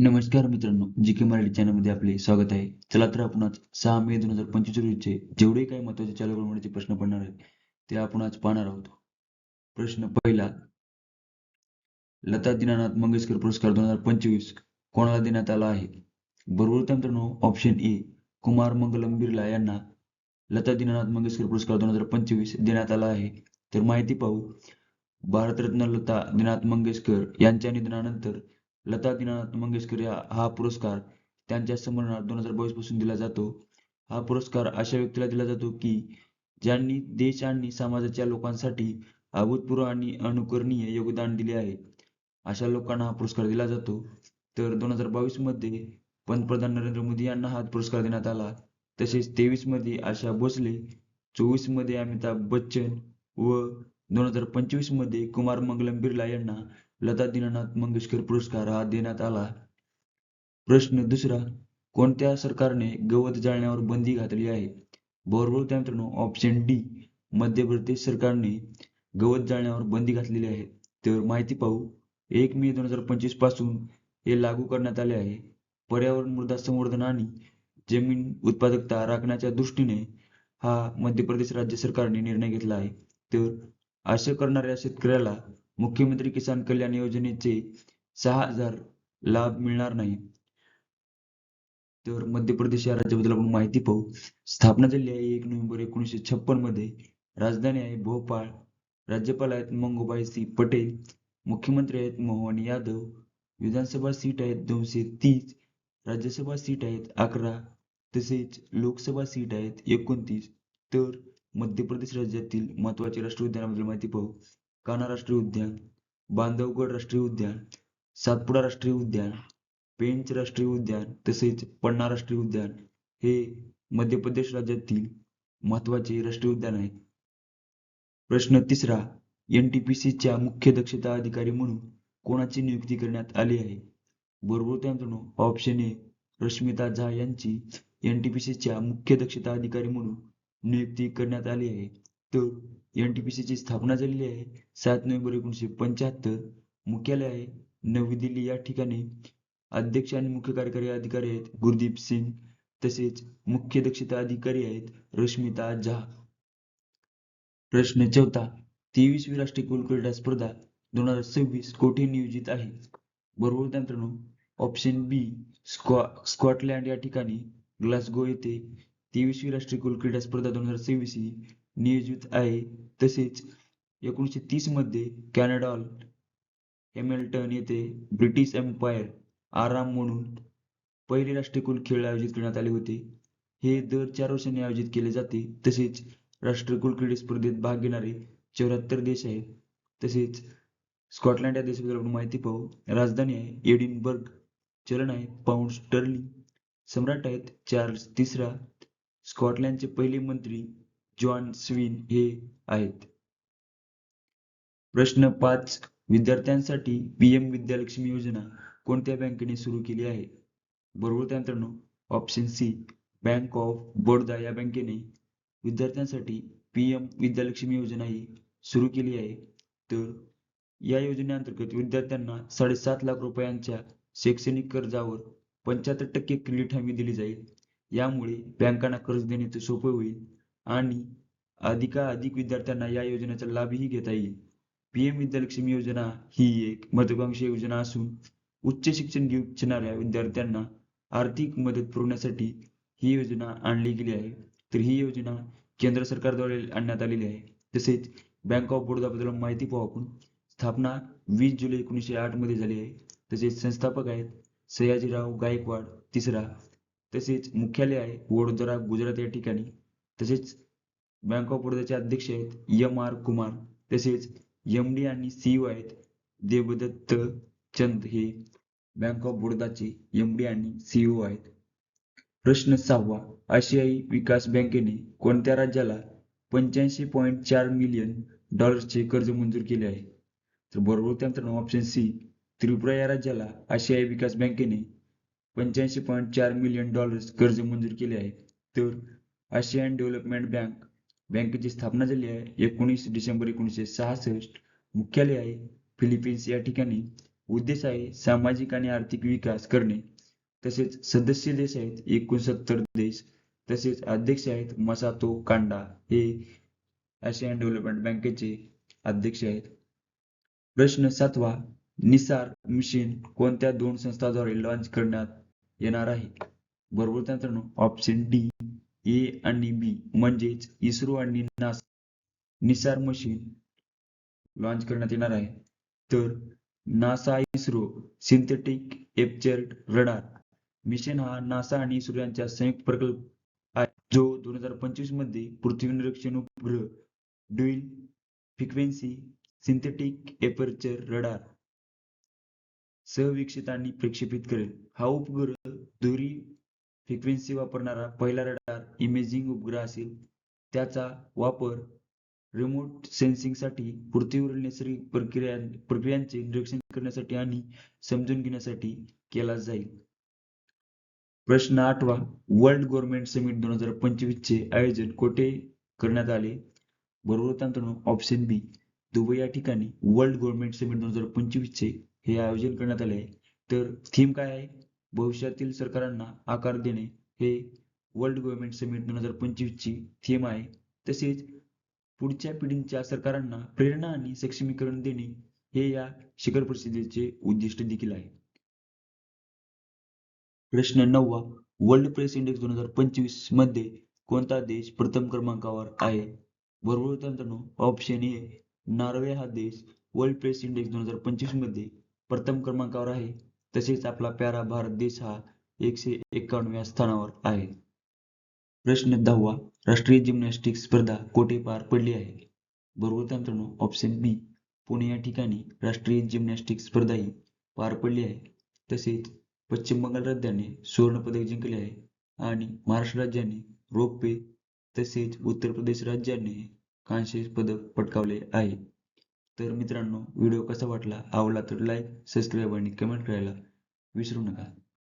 नमस्कार मित्रांनो जी के मराठी चॅनलमध्ये आपले स्वागत आहे. चला तर आपण आज सहा मे दोन हजार पंचवीस रोजीचे जेवढे काही महत्त्वाचे चालू घडामोडीचे प्रश्न पडणार आहेत ते आपण आज पाहणार आहोत. प्रश्न पहिला लता दीनानाथ मंगेशकर पुरस्कार दोन हजार पंचवीस कोणाला देण्यात आला आहे? बरोबर उत्तर मित्रांनो ऑप्शन ए कुमार मंगलम बिर्ला यांना लता दीनानाथ मंगेशकर पुरस्कार दोन हजार पंचवीस देण्यात आला आहे. तर माहिती पाहू भारतरत्न लता दीनानाथ मंगेशकर यांच्या निधनानंतर लता दीनानाथ मंगेशकर या हा पुरस्कार त्यांच्या स्मरणार्थ दोन हजार बावीसपासून दिला जातो. हा पुरस्कार अशा व्यक्तीला दिला जातो की ज्यांनी देश आणि समाजाच्या लोकांसाठी अभूतपूर्व आणि अनुकरणीय योगदान दिले आहे. अशा लोकांना हा पुरस्कार दिला जातो. तर दोन हजार बावीसमध्ये पंतप्रधान नरेंद्र मोदी यांना हा पुरस्कार देण्यात आला. तसेच तेवीसमध्ये आशा भोसले चोवीसमध्ये अमिताभ बच्चन व दोन हजार पंचवीसमध्ये कुमार मंगलम बिर्ला यांना लता दीनानाथ मंगेशकर पुरस्कार हा देण्यात आला. प्रश्न दुसरा कोणत्या सरकारने गवत जाळण्यावर बंदी घातली आहे? बरोबर मित्रांनो ऑप्शन डी मध्य प्रदेश सरकारने गवत जाळण्यावर बंदी घातलेली आहे. तर माहिती पाहू एक मे दोन हजार पंचवीसपासून हे लागू करण्यात आले आहे. पर्यावरण मृदा संवर्धन आणि जमीन उत्पादकता राखण्याच्या दृष्टीने हा मध्य प्रदेश राज्य सरकारने निर्णय घेतला आहे. तर असे करणाऱ्या शेतकऱ्याला मुख्यमंत्री किसान कल्याण योजनेचे सहा हजार लाभ मिळणार नाही. तर मध्य प्रदेश या राज्याबद्दल आपण माहिती पाहू. स्थापना झाली आहे एक नोव्हेंबर एकोणीसशे छप्पनमध्ये. राजधानी आहे भोपाळ. राज्यपाल आहेत मंगूबाई सिंह पटेल. मुख्यमंत्री आहेत मोहन यादव. विधानसभा सीट आहेत दोनशे तीस. राज्यसभा सीट आहेत अकरा. तसेच लोकसभा सीट आहेत एकोणतीस. तर मध्य प्रदेश राज्यातील महत्त्वाचे राष्ट्रीय उद्यानाबद्दल माहिती पाहू. कान्हा राष्ट्रीय उद्यान बांधवगड राष्ट्रीय उद्यान सातपुडा राष्ट्रीय उद्यान पेंच राष्ट्रीय उद्यान तसेच पन्ना राष्ट्रीय उद्यान हे मध्य प्रदेश राज्यातील महत्त्वाचे राष्ट्रीय उद्यान आहे प्रश्न तिसरा NTPC च्या मुख्य दक्षता अधिकारी म्हणून कोणाची नियुक्ती करण्यात आली आहे? बरोबर त्या ऑप्शन ए रश्मिता झा यांची एनटीपीसी च्या मुख्य दक्षता अधिकारी म्हणून नियुक्ती करण्यात आली आहे. तर NTPC ची स्थापना झालेली आहे. सात नोव्हेंबर एकोणीसशे पंच्याहत्तर मुख्यालय आहे. नवी दिल्ली या ठिकाणी अध्यक्ष आणि मुख्य कार्यकारी अधिकारी आहेत. गुरदीप सिंग तसेच मुख्य दक्षता अधिकारी आहेत रश्मिता झा. प्रश्न चौथा तेवीसवी राष्ट्रीय कुल क्रीडा स्पर्धा दोन हजार सव्वीस कोठे नियोजित आहे? बरोबर मित्रांनो ऑप्शन बी स्कॉ स्कॉटलँड या ठिकाणी ग्लासगो येथे तेवीसवी राष्ट्रीय कुल क्रीडा स्पर्धा दोन हजार सव्वीस ही नियोजित आहे. तसेच एकोणीसशे तीसमध्ये कॅनडॉल हॅमिल्टन येथे ब्रिटिश एम्पायर आराम म्हणून पहिले राष्ट्रकुल खेळ आयोजित करण्यात आले होते. हे दर चार वर्षांनी आयोजित केले जाते. तसेच राष्ट्रकुल क्रीडा स्पर्धेत भाग घेणारे चौऱ्याहत्तर देश आहेत. तसेच स्कॉटलंड या देशाबद्दल आपण माहिती पाहू. राजधानी आहे एडिनबर्ग. चलन आहे पाऊंड स्टर्लिंग सम्राट आहेत चार्ल्स तिसरा. स्कॉटलँडचे पहिले मंत्री जॉन स्विन हे आहेत. प्रश्न पाच. विद्यार्थ्यांसाठी पीएम विद्यालक्ष्मी योजना कोणत्या बँकेने सुरू केली आहे? बरोबर त्या मित्रांनो option C bank of Baroda या बँकेने विद्यार्थ्यांसाठी पीएम विद्यालक्ष्मी योजना ही सुरू केली आहे. तर या योजनेअंतर्गत विद्यार्थ्यांना साडेसात लाख रुपयांच्या शैक्षणिक कर्जावर पंच्याहत्तर टक्के क्रेडिट हमी दिली जाईल. यामुळे बँकांना कर्ज देण्याचे सोपे होईल. आणि अधिकाधिक विद्यार्थ्यांना या योजनेचा लाभही घेता येईल. पीएम विद्यालक्ष्मी योजना ही एक महत्वाकांक्षी योजना असून उच्च शिक्षण घेऊ इच्छिणाऱ्या विद्यार्थ्यांना आर्थिक मदत पुरवण्यासाठी ही योजना आणली गेली आहे. तर ही योजना केंद्र सरकारद्वारे आणण्यात आलेली आहे. तसेच बँक ऑफ बडोदाबद्दल माहिती पाहू आपण. स्थापना वीस जुलै एकोणीसशे आठमध्ये झाली आहे. तसेच संस्थापक आहेत सयाजीराव गायकवाड तिसरा. तसेच मुख्यालय आहे वडोदरा गुजरात या ठिकाणी. तसेच बँक ऑफ बडोदाचे अध्यक्ष आहेत एम आर कुमार तसेच एम डी आणि सीईओ आहेत देवदत्त चंद हे बँक ऑफ बडोदाचे एम डी आणि सीईओ आहेत. प्रश्न सहावा आशियाई विकास बँकेने कोणत्या राज्याला पंच्याऐंशी पॉईंट चार मिलियन डॉलर्सचे कर्ज मंजूर केले आहे? तर बरोबर त्यानंतर ऑप्शन सी त्रिपुरा या राज्याला आशियाई विकास बँकेने पंच्याऐंशी पॉईंट चार मिलियन डॉलर्स कर्ज मंजूर केले आहे. तर आशियन डेव्हलपमेंट बँक बँकेची स्थापना झाली आहे. एकोणीस डिसेंबर एकोणीसशे सहासष्ट. मुख्यालय आहे. फिलिपिन्स या ठिकाणी उद्देश आहे सामाजिक आणि आर्थिक विकास करणे. तसेच सदस्य देश आहेत. एकोणसत्तर देश. तसेच अध्यक्ष आहेत मसातो कांडा हे आशियन डेव्हलपमेंट बँकेचे अध्यक्ष आहेत. प्रश्न सातवा निसार मिशन कोणत्या दोन संस्थांद्वारे लॉन्च करण्यात येणार आहे? बरोबर तर मित्रांनो ऑप्शन डी ए आणि बी म्हणजेच इस्रो आणि नासा निसार मशीन लॉन्च करण्यात येणार आहे. तर NASA ISRO synthetic aperture radar mission हा नासा आणि इस्रो यांचा संयुक्त प्रकल्प आहे जो दोन हजार पंचवीसमध्ये पृथ्वी निरीक्षण उपग्रह dual frequency synthetic aperture radar सहविकसित आणि प्रक्षेपित करेल. हा उपग्रह दुरी फ्रिक्वेन्सी वापरणारा पहिला रडार इमेजिंग उपग्रह असेल. त्याचा वापर रिमोट सेन्सिंगसाठी पृथ्वीवरील नैसर्गिक प्रक्रिया प्रक्रियांचे निरीक्षण करण्यासाठी आणि समजून घेण्यासाठी केला जाईल. प्रश्न आठवा. वर्ल्ड गव्हर्नमेंट समिट दोन हजार पंचवीस चे आयोजन कोठे करण्यात आले? बरोबर ऑप्शन बी दुबई या ठिकाणी. वर्ल्ड गव्हर्नमेंट समिट दोन हजार पंचवीस चे हे आयोजन करण्यात आले आहे. तर थीम काय आहे? भविष्यातील सरकारांना आकार देणे हे वर्ल्ड गव्हर्नमेंट समिट दोन हजार पंचवीस ची थीम आहे. तसेच पुढच्या पिढींच्या सरकारांना प्रेरणा आणि सक्षमीकरण देणे हे या शिखर परिषदेचे उद्दिष्ट देखील आहे. प्रश्न नववा वर्ल्ड प्रेस इंडेक्स दोन हजार पंचवीसमध्ये कोणता देश प्रथम क्रमांकावर आहे? बरोबर मित्रांनो ऑप्शन ए नॉर्वे हा देश वर्ल्ड प्रेस इंडेक्स दोन हजार पंचवीसमध्ये प्रथम क्रमांकावर आहे. तसेच आपला प्यारा भारत देश हा एकशे एकावन्नव्या स्थानावर आहे. प्रश्न दहावा राष्ट्रीय जिम्नॅस्टिक स्पर्धा कोठे पार पडली आहे? बरोबर उत्तर मित्रांनो ऑप्शन बी पुणे या ठिकाणी राष्ट्रीय जिम्नॅस्टिक स्पर्धा ही पार पडली आहे. तसेच पश्चिम बंगाल राज्याने सुवर्णपदक जिंकले आहे आणि महाराष्ट्र राज्याने रौप्य तसेच उत्तर प्रदेश राज्याने कांस्य पदक पटकावले आहे. तर मित्रांनो व्हिडिओ कसा वाटला? आवडला तर लाईक सबस्क्राईब आणि कमेंट करायला विसरू नका.